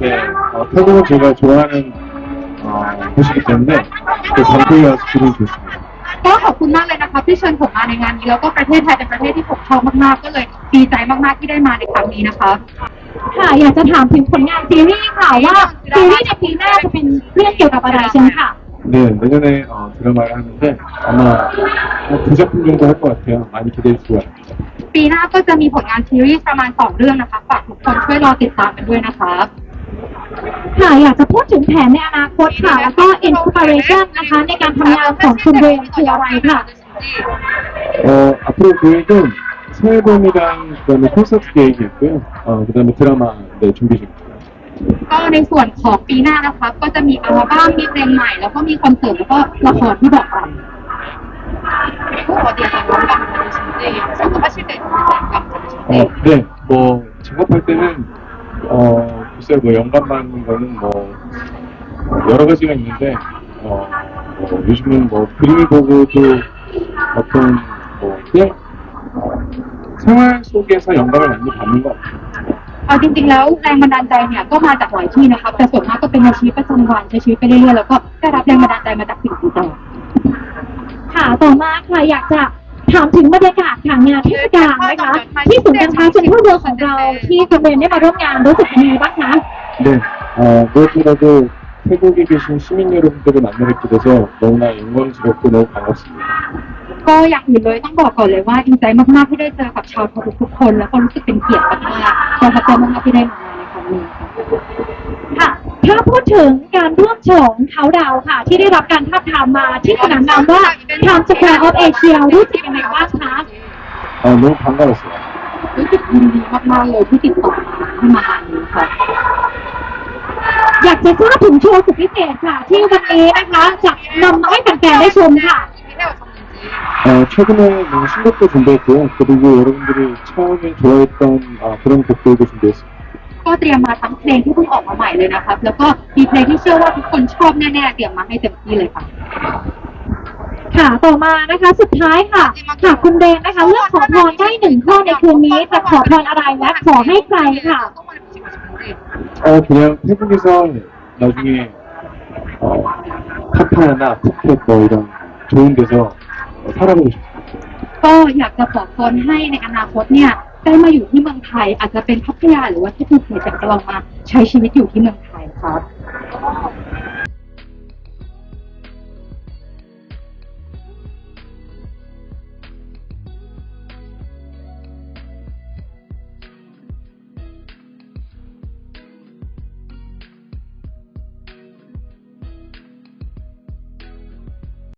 네, 어, 태국은 제가 좋아하는 어, 곳이기 때문에 또 방콕에 와서 기분이 좋습니다. ก็ขอบคุณมากเลยนะคะที่เชิญผมมาในงานนี้แล้วก็ประเทศไทยเป็นประเทศที่ผมชอบมากๆ ก็เลยดีใจมากๆที่ได้มาในครั้งนี้นะคะ ค่ะ อยากจะถามถึงผลงานซีรีส์ค่ะว่าซีรีส์ในปีหน้าจะเป็นเรื่องเกี่ยวกับอะไรเช่นค่ะ 네, 내년에 어, 드라마를 하는데 아마 한 두 작품 정도 할 것 같아요. 많이 기대해 주시고 ปีหน้าก็จะมีผลงานซีรีส์ประมาณสองเรื่องนะคะฝากทุกคนช่วยรอติดตามกันด้วยนะคะ ค่ะ อยากจะพูดถึงแผนในอนาคตค่ะ แล้วก็อินสปิเรชันนะคะ ในการทำงานของคุณเรนคืออะไรค่ะ 어, 앞으로 계획은 새 앨범이랑 그다음에 콘서트 계획이 있고요. 어, 그다음에 드라마 네, 준비 중입니다. ก็ในส่วนของปีหน้านะคะก็จะมีอัลบั้มมีเพลงใหม่ แล้วก็มีคอนเสิร์ตแล้วก็ละครที่บอกไป 어, 네, 뭐 작업할 때는 어, 글쎄 뭐 영감 받는 거는 뭐 여러 가지가 있는데 어, 뭐 요즘은 뭐 그림을 보고도 어떤 뭐 그냥 어, 생활 속에서 영감을 많이 받는 것 같아요. เอาจริงๆแล้วแรงบันดาลใจเนี่ยก็มาจากหลายที่นะครับแต่ส่วนมากก็เป็นในชีวิตประจำวันใช้ชีวิตไปเรื่อยๆแล้วก็ได้รับแรงบันดาลใจมาจากสิ่งต่าง ค่ะ ต่อมาค่ะ อยากจะถามถึงบรรยากาศค่ะงานเทศกาลนะคะ ที่ศูนย์การค้าเซ็นทรัลเวิลด์ของเราที่คุณเรนได้มาร่วมงานรู้สึกยังไงบ้างคะ 네, 어, 무엇보다도 태국에 계신 시민 여러분들을 만나뵙게 돼서 너무나 영광스럽고 너무 반갑습니다. ๆก็อย่างอื่นเลยต้องบอกก่อนเลยว่าดีใจมากๆที่ได้เจอกับชาวไทยทุกๆคน แล้วก็รู้สึกเป็นเกียรติมากๆประทับใจมากๆที่ได้มาในครั้งนี้ค่ะ ค่ะ ถ้าพูดถึงการร่วมฉลองเขาดาวน์ค่ะ ที่ได้รับการท้าบทามมาที่สนามนามว่า Times Square of Asia รู้สึกยังไงบ้างคะ 아, 너무 반가웠어요. รู้สึกยินดีมากๆเลยที่ติดต่อมาให้มางานนี้ค่ะ อยากจะทราบถึงโชว์สุดพิเศษค่ะ ที่วันนี้นะคะจะนำมาให้แฟนๆได้ชมค่ะ 어, 최근에 뭐 신곡도 준비했고요. 그리고 여러분들이 처음에 좋아했던 아, 그런 곡들도 준비했습니다. ก็เตรียมมาทั้งเพลงที่เพิ่งออกมาใหม่เลยนะครับ แล้วก็มีเพลงที่เชื่อว่าทุกคนชอบแน่ๆ เตรียมมาให้เต็มที่เลยค่ะ ค่ะ ต่อมานะคะ สุดท้ายค่ะค่ะคุณเรนนะคะ เลือกขอพรได้หนึ่งข้อในคืนนี้จะขอพรอะไรและขอให้ใครค่ะ 어, 그냥 태국에서 나중에 어, 카파나 푸켓 뭐 이런 좋은 데서 어, 살아보고 싶습니다. ก็อยากจะขอพรให้ในอนาคตเนี่ย ได้มาอยู่ที่เมืองไทย อาจจะเป็นพัทยาหรือว่าที่ภูเก็ตอยากจะลองมาใช้ชีวิตอยู่ที่เมืองไทยครับ